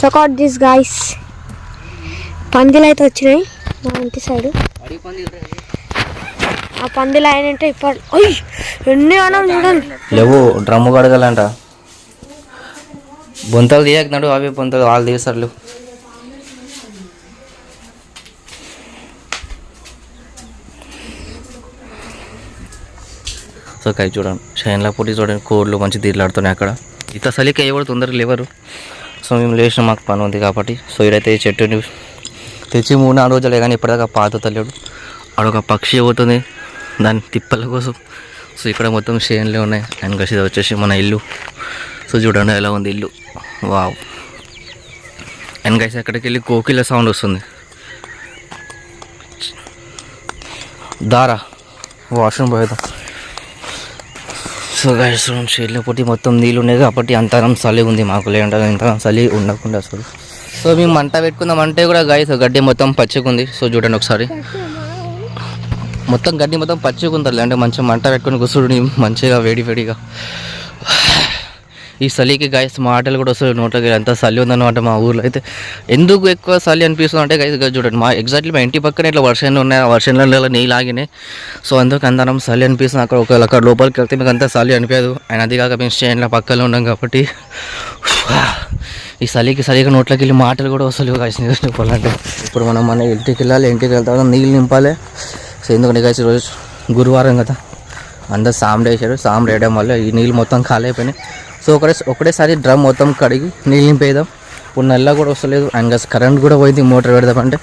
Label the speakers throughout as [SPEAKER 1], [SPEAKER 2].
[SPEAKER 1] Checkout this guys పందిలు అయితే వచ్చినాయి. మా ఇంటి సైడ్ ఆ పందిలు అయినంటే ఇప్పుడు అయ్యి ఎన్ని అనం చూడండి.
[SPEAKER 2] లేవు డ్రమ్ము కడగాలంట. బొంతలు తీయకున్నాడు అవి బొంతలు వాళ్ళు తీస్తారు సో కై చూడండి. షైన్లా పొట్టి చూడండి కోడ్లు మంచి తీర్లాడుతున్నాయి అక్కడ. ఇంత సలికి ఎవరు తొందరగా లేవరు. సో మేము లేచిన మాకు పని ఉంది కాబట్టి. సో ఇడైతే ఈ చెట్టుని తెచ్చి మూడు నాలుగు రోజులే కానీ ఇప్పటిదాకా పాత తల్లేడు. అడొక పక్షి పోతుంది. దాని తిప్పల కోసం. సో ఇక్కడ మొత్తం షేన్లే ఉన్నాయి. అండ్ గసి ఇది వచ్చేసి మన ఇల్లు. సో చూడండి ఎలా ఉంది ఇల్లు. వావ్. అండ్ అక్కడికి వెళ్ళి కోకిల సౌండ్ వస్తుంది. దారా. వాష్రూమ్ పోయేద్దాం. సో గైస్ షేడ్లో పొట్టి మొత్తం నీళ్ళు ఉన్నాయి కాబట్టి అంతరం చలి ఉంది మాకు లేదంటే అంతరం చలి ఉండకుండా అసలు సో మేము మంట పెట్టుకుందాం అంటే కూడా గైస్ గడ్డి మొత్తం పచ్చిగుంది. సో చూడండి ఒకసారి. మొత్తం గడ్డి మొత్తం పచ్చిగుంటుంది అంటే మంచిగా మంట పెట్టుకొని కూర్చుని మంచిగా వేడి వేడిగా. ఈ చలికి గాయస్ మాటలు కూడా వస్తాయి నోట్లకి ఎంత చలి ఉందన్నమాట మా ఊర్లో. అయితే ఎందుకు ఎక్కువ చలి అనిపిస్తుంది అంటే గైస్ చూడండి మా ఎగ్జాక్ట్లీ మా ఇంటి పక్కన ఇట్లా వర్షంలో ఉన్నాయి ఆ వర్షంలో నీళ్ళు ఆగినాయి సో అందుకు అందరం చలి అనిపిస్తుంది. అక్కడ ఒకవేళ అక్కడ లోపలికి వెళ్తే మీకు అంతా చలి అనిపించదు. అండ్ అది కాక మేము స్టేషన్లో పక్కలో ఉన్నాం కాబట్టి. ఈ చలికి సరిగా నోట్లోకి వెళ్ళి మాటలు కూడా వస్తలేవు కాసిన చెప్పాలంటే. ఇప్పుడు మనం మన ఇంటికి వెళ్ళాలి ఇంటికి వెళ్తా నీళ్ళు నింపాలి. సో ఎందుకంటే కాసి రోజు గురువారం కదా. అందరు సాంబ్రేసారు సాంబ్రేయడం వేయడం వల్ల ఈ నీళ్ళు మొత్తం ఖాళీ అయిపోయినాయి. సో ఒకటే ఒకటేసారి డ్రమ్ మొత్తం కడిగి నీళ్ళు నింపేద్దాం. ఇప్పుడు నల్ల కూడా వస్తలేదు. అండ్ కరెంట్ కూడా పోయింది. మోటార్ పెడదామంటే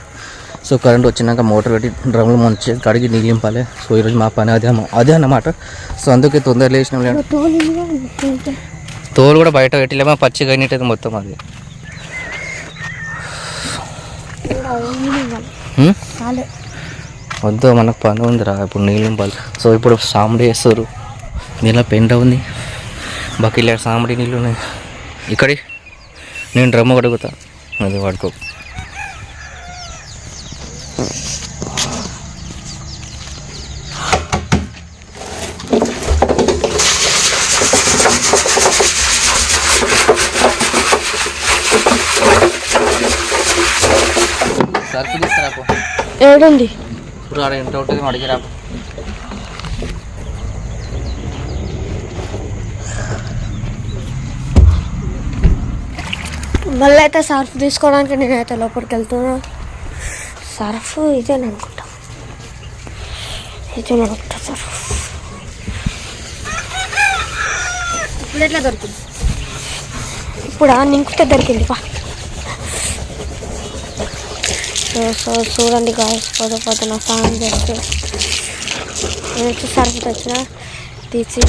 [SPEAKER 2] సో కరెంట్ వచ్చినాక మోటార్ పెట్టి డ్రమ్లు మంచిగా కడిగి నీళ్ళు నింపాలి. సో ఈరోజు మా పని అదే అదే అన్నమాట. సో అందుకే తొందర లేచినాం లేదు తోలు కూడా బయట పెట్టలేమో? పచ్చిగా అయినట్టయితే మొత్తం అది. వద్దు మనకు పని ఉందిరా. ఇప్పుడు నీళ్ళు నింపాలి. సో ఇప్పుడు సాంబడి వేస్తారు నీళ్ళ పెంట ఉంది. బకెట్ సాంబడి నీళ్ళు ఉన్నాయి ఇక్కడి నేను డ్రమ్ము కడుగుతా అది వాడుకో
[SPEAKER 1] ఏడుంది?
[SPEAKER 2] ఇప్పుడు ఆడ ఎంత ఉంటుంది అడిగి రాపో
[SPEAKER 1] మళ్ళీ అయితే సర్ఫ్ తీసుకోవడానికి నేనైతే లోపలికి వెళ్తున్నా. సర్ఫ్ ఇదేని అనుకుంటా. ఇదే అనుకుంటా సర్ఫ్ ఇప్పుడు ఎట్లా దొరికింది? ఇప్పుడు నింకుతే దొరికింది పా. సో సో చూడండి గాయస్ పోతే పోతే నా ఫ్యాన్ చేస్తే. నేను వచ్చి సర్ఫ్ తెచ్చిన తీసి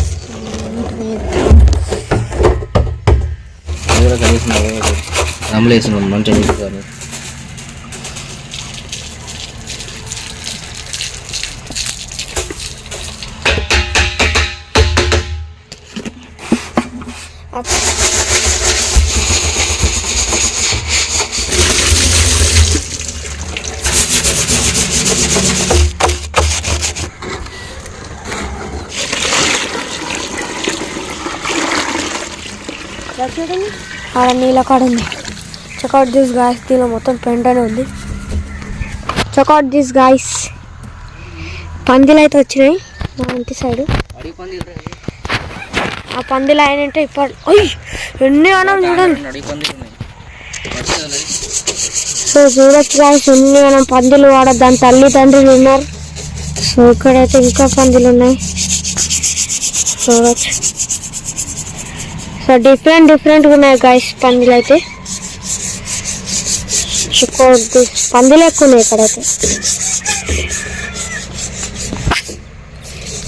[SPEAKER 2] అది కూడా కనీసం అమలు నీళ్ళు
[SPEAKER 1] ఆడ నీళ్ళ కాడ ఉంది. చెక్అవుట్ దిస్ గాయస్ దీనిలో మొత్తం పెండనే ఉంది. చెక్అవుట్ దిస్ గాయస్ పందిలు అయితే వచ్చినాయి. మా ఇంటి సైడ్. ఆ పందిలు అయినంటే ఇప్పుడు అయ్యి ఎన్ని అనం చూడండి సో చూడొచ్చు గాయస్ ఎన్ని మనం పందిలు వాడ దాని తల్లిదండ్రులు ఉన్నారు. సో ఇక్కడైతే ఇంకా పందిలు ఉన్నాయి. చూడొచ్చు. సో డిఫరెంట్ డిఫరెంట్గా ఉన్నాయి గాయస్ పందులు అయితే. చుక్కోవద్దు పందులు ఎక్కువ ఉన్నాయి ఇక్కడైతే.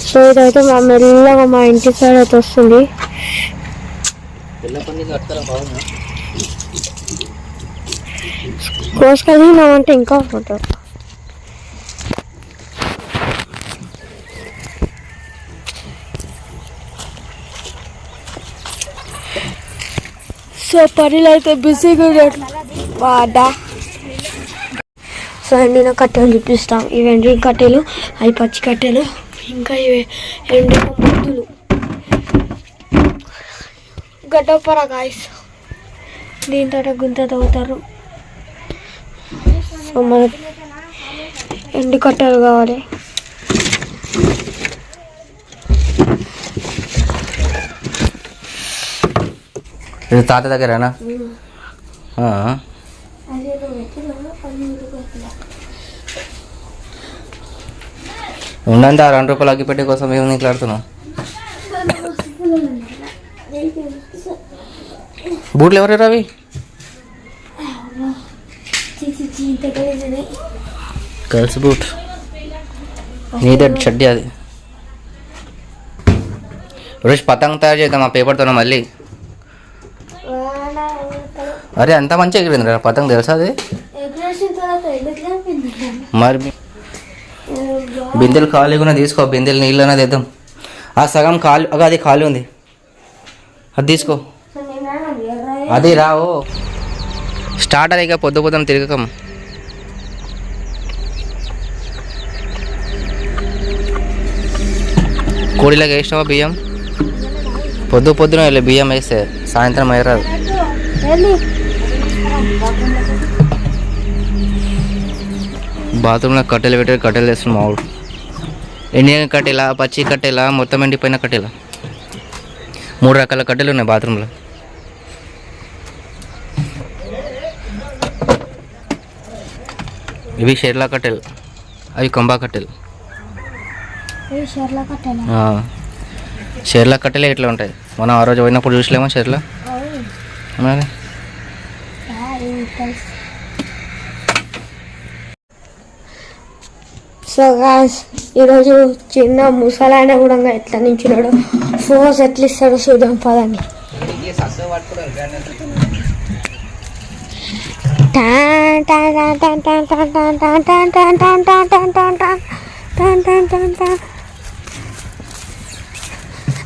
[SPEAKER 1] సో ఇదైతే మా మెల్లగా మా ఇంటి సైడ్ అయితే వస్తుంది. కోసుకొని అంటే ఇంకా ఉంటుంది సో పనులు అయితే బిజీగా ఉన్నాడు వాడా. సో ఎండిన కట్టెలు చూపిస్తాం. ఇవి ఎండిన కట్టెలు అవి పచ్చి కట్టెలు ఇంకా ఇవి ఎండిన ముద్దులు. గడ్డపర గాయస్ దీంతో గుంత తవ్వుతారు. సో మన ఎండు కట్టెలు కావాలి.
[SPEAKER 2] ఇది తాత దగ్గరేనా? ఆ. ఉండండి ఆ రెండు రూపాయలు అగ్గిపెట్టే కోసం మేము నీట్లాడుతున్నావు? బూట్లు ఎవరు రవి? Girls boot. నీదే చెడ్డి అది. రోజు పతంగ్ తయారు చేద్దాం ఆ పేపర్తో మళ్ళీ. అరే అంత మంచిగా ఎగిరింది రా పతంగ్ తెలుసా అది? మరి బిందెలు ఖాళీగా తీసుకో బిందెలు నీళ్ళనే తెద్దాం. ఆ సగం ఖాళీ అది ఖాళీ ఉంది. అది తీసుకో. అది రావు స్టార్ట్ ఇక పొద్దు పొద్దున తిరగకం. కోడిలాగా వేసినావా బియ్యం? పొద్దు పొద్దున వెళ్ళి బియ్యం వేస్తే సాయంత్రం అయ్యరాదు బాత్రూంలో కట్టెలు పెట్టి కట్టెలు వేస్తుంది మావుడు ఎండిన కట్టెలా పచ్చి కట్టెలా మొత్తం ఎండిపోయిన కట్టెలా? మూడు రకాల కట్టెలు ఉన్నాయి బాత్రూంలో. ఇవి షెర్లా కట్టెలు అవి కంబా కట్టెలు.
[SPEAKER 1] షర్లా
[SPEAKER 2] కట్టెలే? ఇట్లా ఉంటాయి. మనం ఆ రోజు పోయినప్పుడు చూసలేమో షెర్లా? గైస్
[SPEAKER 1] సో గాయస్ ఈరోజు చిన్న ముసలాయన కూడా ఎట్లా నించున్నాడు ఫోర్స్ ఎట్లా ఇస్తాడో చూద్దాం పదండి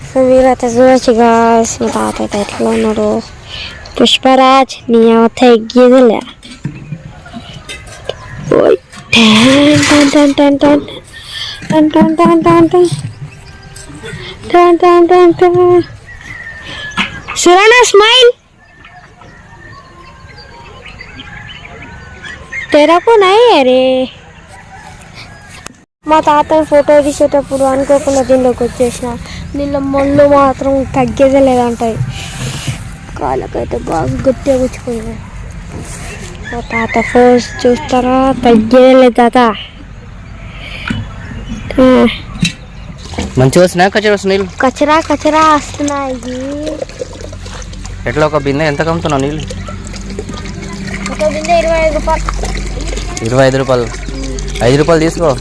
[SPEAKER 1] సో మీరైతే చూడొచ్చు గాయస్ మా తాత అయితే ఎట్లా ఉన్నాడు పుష్పరాజ్ నీ అవత ఎగ్గేదిలే ఓయ్ Tan tan tan tan tan tan tan tan tan tan tan tan tan Surana smile तेरा को नहीं है रे మా తాతని ఫోటో తీసేటప్పుడు అనుకోకుండా దీనిలోకి వచ్చేసిన నీళ్ళ మొళ్ళు మాత్రం తగ్గేదే లేదంటాయి కాళ్ళకైతే బాగా గట్టిగా గుచ్చుకున్నాయి. మా తాత ఫోర్స్ చూస్తారా? తగ్గేదే లేదు తాత
[SPEAKER 2] మంచిగా వస్తున్నాయి? కచ్చా వస్తున్నాయి
[SPEAKER 1] కచరా కచరా వస్తున్నాయి.
[SPEAKER 2] ఎట్లా ఒక బిందె? ఎంత కమ్ముతున్నావు నీళ్ళు?
[SPEAKER 1] ఒక బిందె ఇరవై ఐదు రూపాయలు.
[SPEAKER 2] ఇరవై ఐదు రూపాయలు. ఐదు రూపాయలు తీసుకో.